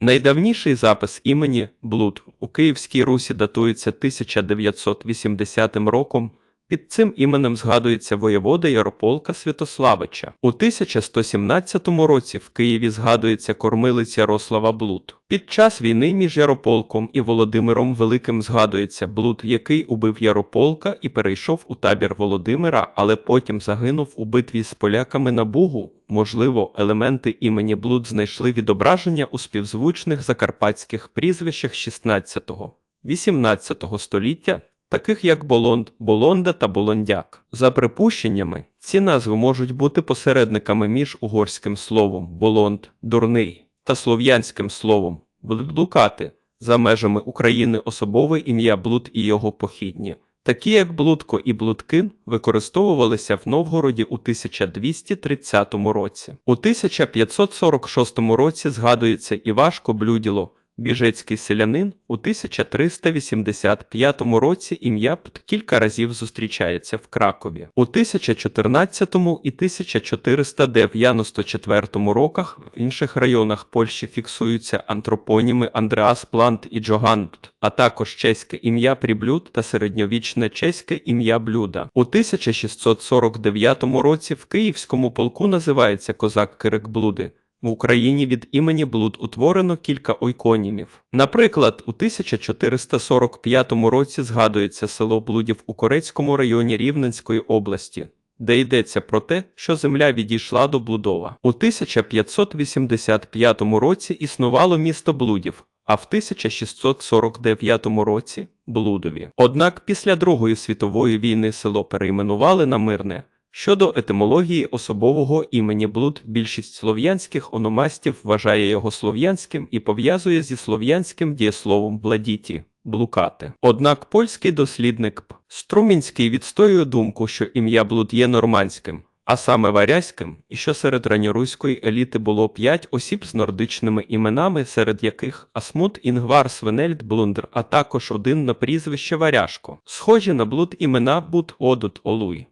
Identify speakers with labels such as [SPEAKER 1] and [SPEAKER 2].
[SPEAKER 1] Найдавніший запис імені Блуд у Київській Русі датується 1980 роком. Під цим іменем згадується воєвода Ярополка Святославича. У 1117 році в Києві згадується кормилиця Ярослава Блуд. Під час війни між Ярополком і Володимиром Великим згадується Блуд, який убив Ярополка і перейшов у табір Володимира, але потім загинув у битві з поляками на Бугу. Можливо, елементи імені Блуд знайшли відображення у співзвучних закарпатських прізвищах 16-18 століття, таких як Болонд, Болонда та Болондяк. За припущеннями, ці назви можуть бути посередниками між угорським словом Болонд, дурний та слов'янським словом блукати. За межами України особове ім'я Блуд і його похідні, такі як Блудко і Блудкин, використовувалися в Новгороді у 1230 році. У 1546 році згадується Івашко Блюділо, біжецький селянин. У 1385 році ім'я кілька разів зустрічається в Кракові. У 1014 і 1494 роках в інших районах Польщі фіксуються антропоніми Андреас Плант і Джоган Пт, а також чеське ім'я Пріблюд та середньовічне чеське ім'я Блюда. У 1649 році в Київському полку називається козак Кирик Блуди. В Україні від імені Блуд утворено кілька ойконімів. Наприклад, у 1445 році згадується село Блудів у Корецькому районі Рівненської області, де йдеться про те, що земля відійшла до Блудова. У 1585 році існувало місто Блудів, а в 1649 році Блудові. Однак після Другої світової війни село перейменували на Мирне. Щодо етимології особового імені Блуд, більшість слов'янських ономастів вважає його слов'янським і пов'язує зі слов'янським дієсловом бладіті блукати. Однак польський дослідник П. Струмінський відстоює думку, що ім'я Блуд є нормандським, а саме варязьким, і що серед ранньоруської еліти було п'ять осіб з нордичними іменами, серед яких Асмут Інгвар Свенельд Блундр, а також один на прізвище Варяшко. Схожі на блуд імена Бут Одут Олуй.